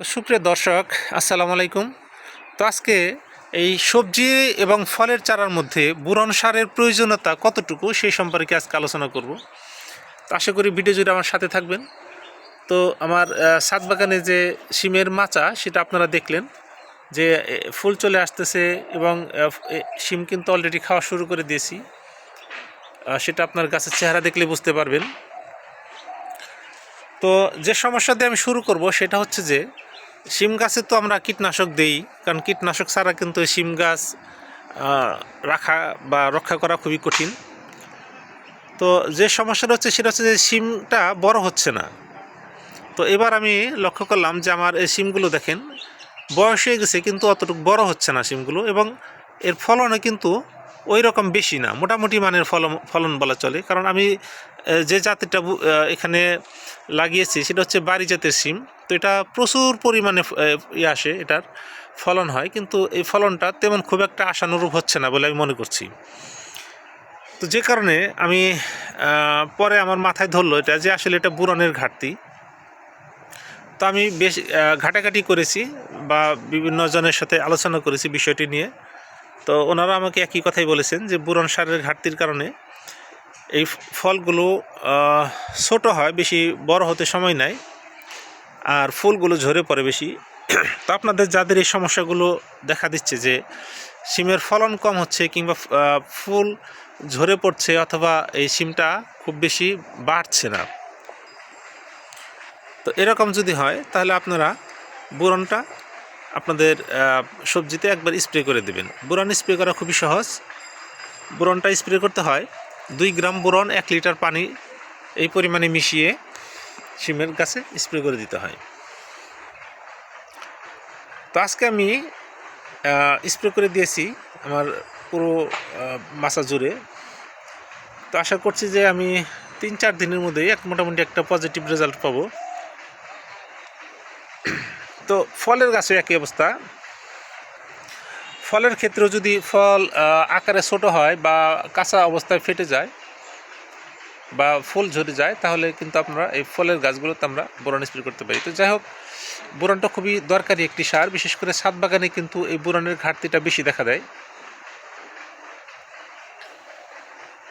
সুপ্রিয় দর্শক, আসসালামু আলাইকুম। তো আজকে এই সবজি এবং ফলের চারার মধ্যে বুরন সারের প্রয়োজনীয়তা কতটুকু সেই সম্পর্কে আজকে আলোচনা করব। তো আশা করি ভিডিও জুড়ে আমার সাথে থাকবেন। তো আমার ছাদ বাগানে যে শিমের মাচা, সেটা আপনারা দেখলেন যে ফুল চলে আসতেছে এবং শিম কিন্তু অলরেডি খাওয়া শুরু করে দিয়েছি। সেটা আপনার গাছের চেহারা দেখলে বুঝতে পারবেন। তো যে সমস্যা দিয়ে আমি শুরু করব, সেটা হচ্ছে যে শিম গাছে তো আমরা কীটনাশক দেই, কারণ কীটনাশক ছাড়া কিন্তু শিম গাছ রাখা বা রক্ষা করা খুবই কঠিন। তো যে সমস্যাটা হচ্ছে সেটা হচ্ছে যে শিমটা বড় হচ্ছে না। তো এবার আমি লক্ষ্য করলাম যে আমার এই শিমগুলো দেখেন, বয়স হয়ে গেছে কিন্তু অতটুকু বড় হচ্ছে না শিমগুলো এবং এর ফলনও কিন্তু ওই রকম বেশি না, মোটামুটি মানের ফলন ফলন বলা চলে। কারণ আমি যে জাতিটা এখানে লাগিয়েছি সেটা হচ্ছে বাড়ি জাতের সিম তো এটা প্রচুর পরিমাণে ইয়ে আসে এটার ফলন হয়। কিন্তু এই ফলনটা তেমন খুব একটা আশানুরূপ হচ্ছে না বলে আমি মনে করছি। তো যে কারণে আমি পরে আমার মাথায় ধরলো এটা যে আসলে এটা বুরনের ঘাটতি। তো আমি বেশ ঘাটাঘাটি করেছি বা বিভিন্ন জনের সাথে আলোচনা করেছি বিষয়টি নিয়ে। তো ওনারা আমাকে একই কথাই বলেছেন যে বুরন সারের ঘাটতির কারণে এই ফলগুলো ছোট হয়, বেশি বড় হতে সময় নেয় আর ফুলগুলো ঝরে পড়ে বেশি। তো আপনাদের যাদের এই সমস্যাগুলো দেখা দিচ্ছে যে সিমের ফলন কম হচ্ছে কিংবা ফুল ঝরে পড়ছে অথবা এই সিমটা খুব বেশি বাড়ছে না। তো এরকম যদি হয়, তাহলে আপনারা বুরনটা আপনাদের সবজিতে একবার স্প্রে করে দেবেন। বুরন স্প্রে করা খুবই সহজ। বুরনটা স্প্রে করতে হয় দুই গ্রাম বুরন এক লিটার পানি এই পরিমাণে মিশিয়ে সিমের গাছে স্প্রে করে দিতে হয়। তো আজকে আমি স্প্রে করে দিয়েছি আমার পুরো মাছা জুড়ে। তো আশা করছি যে আমি তিন চার দিনের মধ্যেই এক মোটামুটি একটা পজিটিভ রেজাল্ট পাবো। তো ফলের গাছে একই অবস্থা। ফলের ক্ষেত্রেও যদি ফল আকারে ছোট হয় বা কাঁচা অবস্থায় ফেটে যায় বা ফুল ঝরে যায়, তাহলে কিন্তু আপনারা এই ফলের গাছগুলোতে আমরা বোরন স্প্রে করতে পারি। তো যাই হোক, বোরনটা খুবই দরকারি একটি সার, বিশেষ করে ছাদ বাগানে কিন্তু এই বোরনের ঘাটতিটা বেশি দেখা দেয়।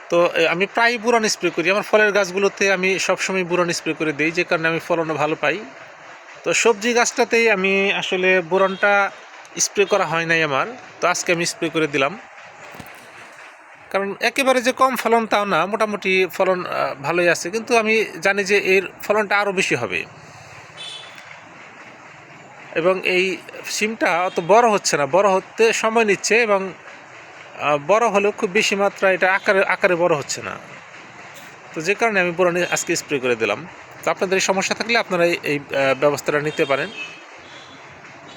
তো আমি প্রায় বুরন স্প্রে করি। আমার ফলের গাছগুলোতে আমি সবসময় বুরন স্প্রে করে দিই, যে কারণে আমি ফলনও ভালো পাই। তো সবজি গাছটাতেই আমি আসলে বোরনটা স্প্রে করা হয় নাই আমার। তো আজকে আমি স্প্রে করে দিলাম। কারণ একেবারে যে কম ফলন তাও না, মোটামুটি ফলন ভালোই আছে। কিন্তু আমি জানি যে এর ফলনটা আরও বেশি হবে। এবং এই সিমটা অত বড় হচ্ছে না। বড় হতে সময় নিচ্ছে এবং বড় হলেও খুব বেশি মাত্রা এটা আকারে আকারে বড় হচ্ছে না। তো যে কারণে আমি বোরনে আজকে স্প্রে করে দিলাম। তো আপনাদের এই সমস্যা থাকলে আপনারা এই ব্যবস্থাটা নিতে পারেন।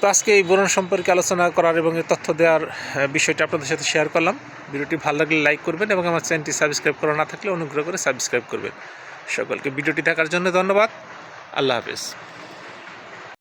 তো আজকে এই বোরন সম্পর্কে আলোচনা করার এবং এই তথ্য দেওয়ার বিষয়টা আপনাদের সাথে শেয়ার করলাম। ভিডিওটি ভালো লাগলে লাইক করবেন এবং আমার চ্যানেলটি সাবস্ক্রাইব করা না থাকলে অনুগ্রহ করে সাবস্ক্রাইব করবেন। সকলকে ভিডিওটি দেখার জন্য ধন্যবাদ। আল্লাহ হাফেজ।